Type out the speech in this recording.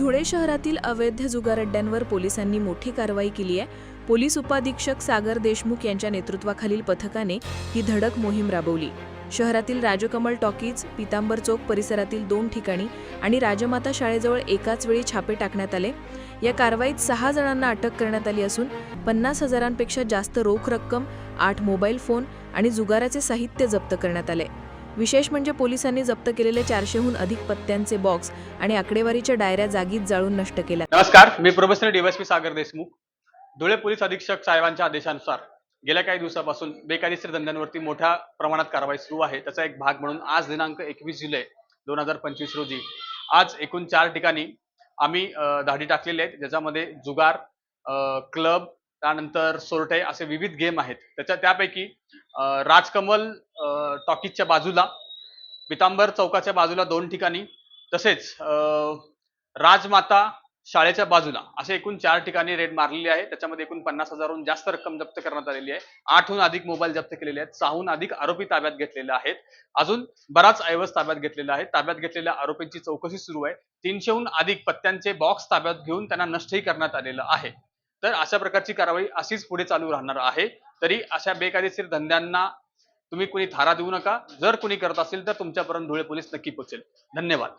धुळे शहरातील अवैध जुगारड्ड्यांवर पोलिसांनी मोठी कारवाई केली आहे. पोलीस उपाधीक्षक सागर देशमुख यांच्या नेतृत्वाखालील पथकाने ही धडक मोहीम राबवली. शहरातील राजकमल टॉकीज पितांबर चौक परिसरातील दोन ठिकाणी आणि राजमाता शाळेजवळ एकाच वेळी छापे टाकण्यात आले. या कारवाईत सहा जणांना अटक करण्यात आली असून पन्नास हजारांपेक्षा जास्त रोख रक्कम आठ मोबाईल फोन आणि जुगाराचे साहित्य जप्त करण्यात आले. विशेष म्हणजे पोलिसांनी जप्त केलेले चारशेहून अधिक पत्त्यांचे बॉक्स आणि आकडेवारीच्या डायऱ्या जागीच जाळून नष्ट केल्या. नमस्कार मी professor DYSP Sagar Deshmukh. Dhule police अधीक्षक साहेबांच्या आदेशानुसार गेल्या काही दिवसापासून बेकायदेशीर धंद्यांवरती मोठ्या प्रमाणात कारवाई सुरू आहे. त्याचा एक भाग म्हणून आज दिनांक एकवीस जुलै दोन हजार पंचवीस रोजी आज एकूण चार ठिकाणी आम्ही धाडी टाकलेले आहेत. ज्याच्यामध्ये जुगार क्लब त्यानंतर सोरटे असे विविध गेम आहेत. त्याच्या त्यापैकी राजकमल टॉकीजच्या बाजूला पितांबर चौकाच्या बाजूला दोन ठिकाणी तसेच अं, राजमाता शाळेच्या बाजूला असे एकूण चार ठिकाणी रेड मारलेली आहे. त्याच्यामध्ये एकूण पन्नास हजारहून जास्त रक्कम जप्त करण्यात आलेली आहे. आठहून अधिक मोबाईल जप्त केलेले आहेत. सहाहून अधिक आरोपी ताब्यात घेतलेले आहेत. अजून बराच ऐवज ताब्यात घेतलेला आहे. ताब्यात घेतलेल्या आरोपींची चौकशी सुरू आहे. तीनशेहून अधिक पत्त्यांचे बॉक्स ताब्यात घेऊन त्यांना नष्टही करण्यात आलेलं आहे. तर अशा प्रकारची कारवाई अशीच पुढे चालू राहणार आहे. तरी अशा बेकायदेशीर धंद्यांना तुम्ही कुणी थारा देऊ नका. जर कुणी करत असेल तर तुमच्यापर्यंत धुळे पोलीस नक्की पोहोचेल. धन्यवाद.